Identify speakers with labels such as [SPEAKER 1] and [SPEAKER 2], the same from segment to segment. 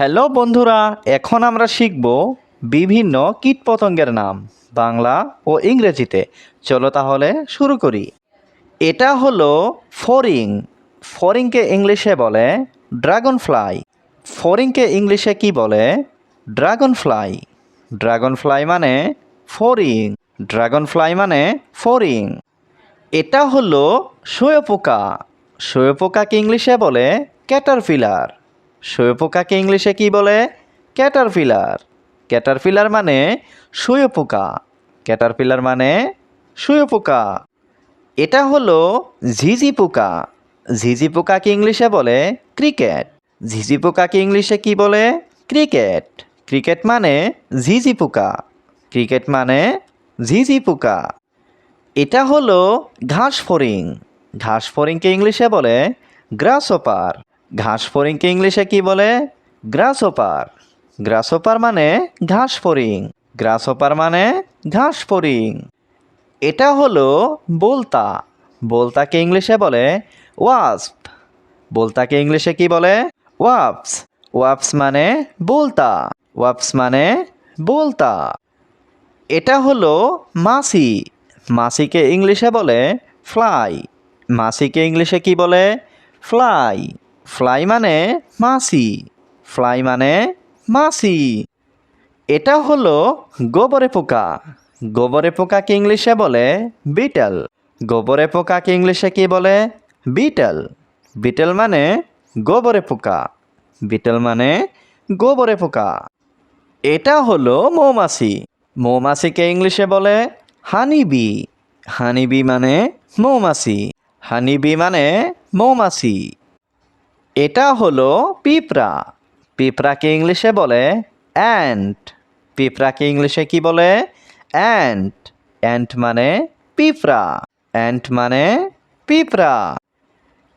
[SPEAKER 1] Hello বন্ধুরা, এখন আমরা শিখব বিভিন্ন কীটপতঙ্গের নাম, বাংলা ও ইংরেজিতে। চলো তাহলে শুরু করি। এটা হলো ফরিং। ফরিংকে ইংলিশে বলে ড্রাগন ফ্লাই ফরিংকে ইংলিশে কি বলে? ড্রাগন ফ্লাই ড্রাগন ফ্লাই মানে ফরিং। ড্রাগন ফ্লাই মানে ফরিং। এটা হলো শুয়োপোকা। শুয়োপোকাকে ইংলিশে বলে ক্যাটারপিলার। শুয়োপোকাকে ইংলিশে কি বলে? ক্যাটারপিলার। ক্যাটারপিলার মানে শুয়োপোকা। ক্যাটারপিলার মানে শুয়োপোকা। এটা হলো ঝিঝি পোকা ঝিঝি পোকাকে ইংলিশে বলে ক্রিকেট। ঝিঝি পোকাকে ইংলিশে কি বলে? ক্রিকেট। ক্রিকেট মানে ঝিঝি পোকা ক্রিকেট মানে ঝিঝি পোকা এটা হলো ঘাস ফড়িং ঘাস ফড়িংকে ইংলিশে বলে গ্রাসওপার ঘাস ফড়িংকে ইংলিশে কি বলে? গ্রাসওপার গ্রাসওপার মানে ঘাস ফড়িং গ্রাসওপার মানে ঘাস ফড়িং এটা হলো বোলতা। বোলতাকে ইংলিশে বলে ওয়াস্প। বোলতাকে ইংলিশে কি বলে? ওয়াপস। ওয়াপস মানে বোলতা। ওয়াপস মানে বোলতা। এটা হলো মাসি। মাসিকে ইংলিশে বলে ফ্লাই। মাসিকে ইংলিশে কি বলে? ফ্লাই। ফ্লাই মানে মাছি। ফ্লাই মানে মাছি। এটা হলো গোবরে পোকা। গোবরে পোকাকে ইংলিশে বলে বিটল। গোবরে পোকাকে ইংলিশে কি বলে? বিটল। বিটল মানে গোবরে পোকা। বিটল মানে গোবরে পোকা। এটা হলো মৌমাছি। মৌমাছিকে ইংলিশে বলে হানিবি। হানিবি মানে মৌমাছি। হানিবি মানে মৌমাছি। এটা হলো পিঁপড়া। পিঁপড়াকে ইংলিশে বলে অ্যান্ট পিঁপড়াকে ইংলিশে কি বলে? অ্যান্ট অ্যান্ট মানে পিঁপড়া। অ্যান্ট মানে পিঁপড়া।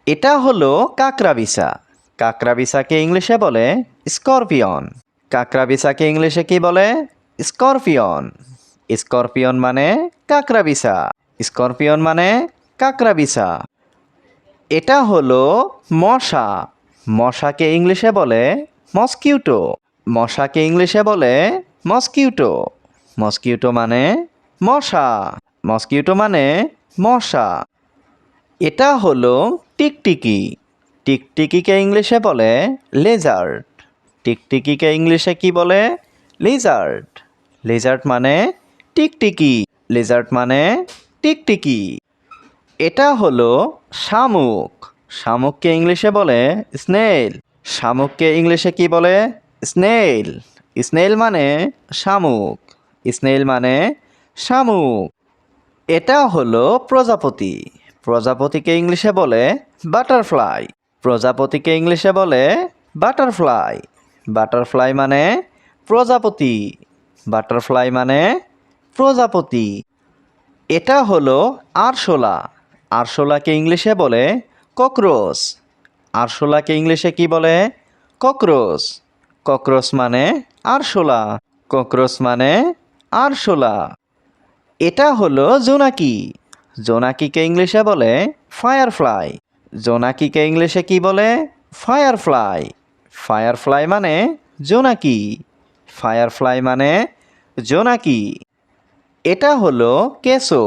[SPEAKER 1] এটা হলো কাকরাবিসা কাকরাবিসাকে ইংলিশে বলে স্করপিয়ন। কাকরাবিসাকে ইংলিশে কি বলে? স্করপিয়ন। স্করপিয়ন মানে কাকরাবিসা স্করপিয়ন মানে কাকরাবিসা এটা হলো মশা। মশাকে ইংলিশে বলে মস্কিউটো মশাকে ইংলিশে বলে মস্কিউটো মস্কিউটো মানে মশা। মস্কিউটো মানে মশা। এটা হলো টিকটিকি। টিকটিকিকে ইংলিশে বলে লেজার্ড টিকটিকিকে ইংলিশে কি বলে? লিজার্ড লিজার্ড মানে টিকটিকি। লিজার্ড মানে টিকটিকি। এটা হলো শামুক। শামুককে ইংলিশে বলে স্নেল শামুককে ইংলিশে কি বলে? স্নেল স্নেল মানে শামুক। স্নেল মানে শামুক। এটা হলো প্রজাপতি। প্রজাপতিকে ইংলিশে বলে বাটারফ্লাই। প্রজাপতিকে ইংলিশে বলে বাটারফ্লাই। বাটারফ্লাই মানে প্রজাপতি। বাটারফ্লাই মানে প্রজাপতি। এটা হলো আরশোলা। আরশোলাকে ইংলিশে বলে ককরোচ। আরশোলাকে ইংলিশে কি বলে? ককরোচ। ককরোচ মানে আরশোলা। ককরোচ মানে আরশোলা। এটা হলো জোনাকি। জোনাকিকে ইংলিশে বলে ফায়ারফ্লাই। জোনাকিকে ইংলিশে কি বলে? ফায়ারফ্লাই। ফায়ারফ্লাই মানে জোনাকি। ফায়ারফ্লাই মানে জোনাকি। এটা হলো কেসো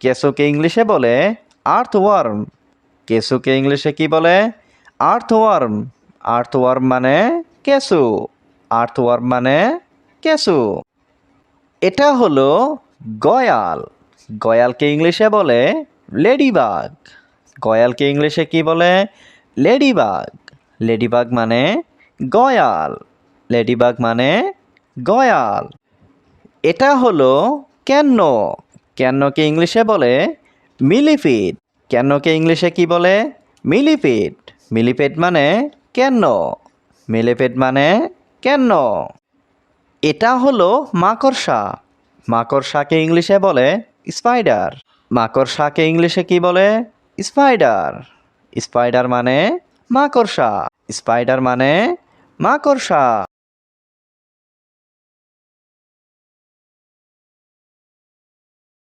[SPEAKER 1] কেসোকে ইংলিশে বলে আর্থওয়ার্ম। কেসোকে ইংলিশে কি বলে? আর্থওয়ার্ম। আর্থওয়ার্ম মানে কেসো আর্থওয়ার্ম মানে কেসো এটা হলো গয়াল। গয়ালকে ইংলিশে বলে লেডিবাগ। গয়ালকে ইংলিশে কি বলে? লেডিবাগ। লেডিবাগ মানে গয়াল। লেডিবাগ মানে গয়াল। এটা হলো কেন্ন কেন্নকে ইংলিশে বলে মিলিপিড কেন্নকে ইংলিশে কি বলে? মিলিপিড মিলিপেড মানে কেন্ন মিলিপেড মানে কেন্ন এটা হলো মাকড়সা। মাকড়সাকে ইংলিশে বলে? স্পাইডার। মাকড়সাকে ইংলিশে কি বলে? স্পাইডার। স্পাইডার মানে মাকড়সা। স্পাইডার মানে মাকড়সা।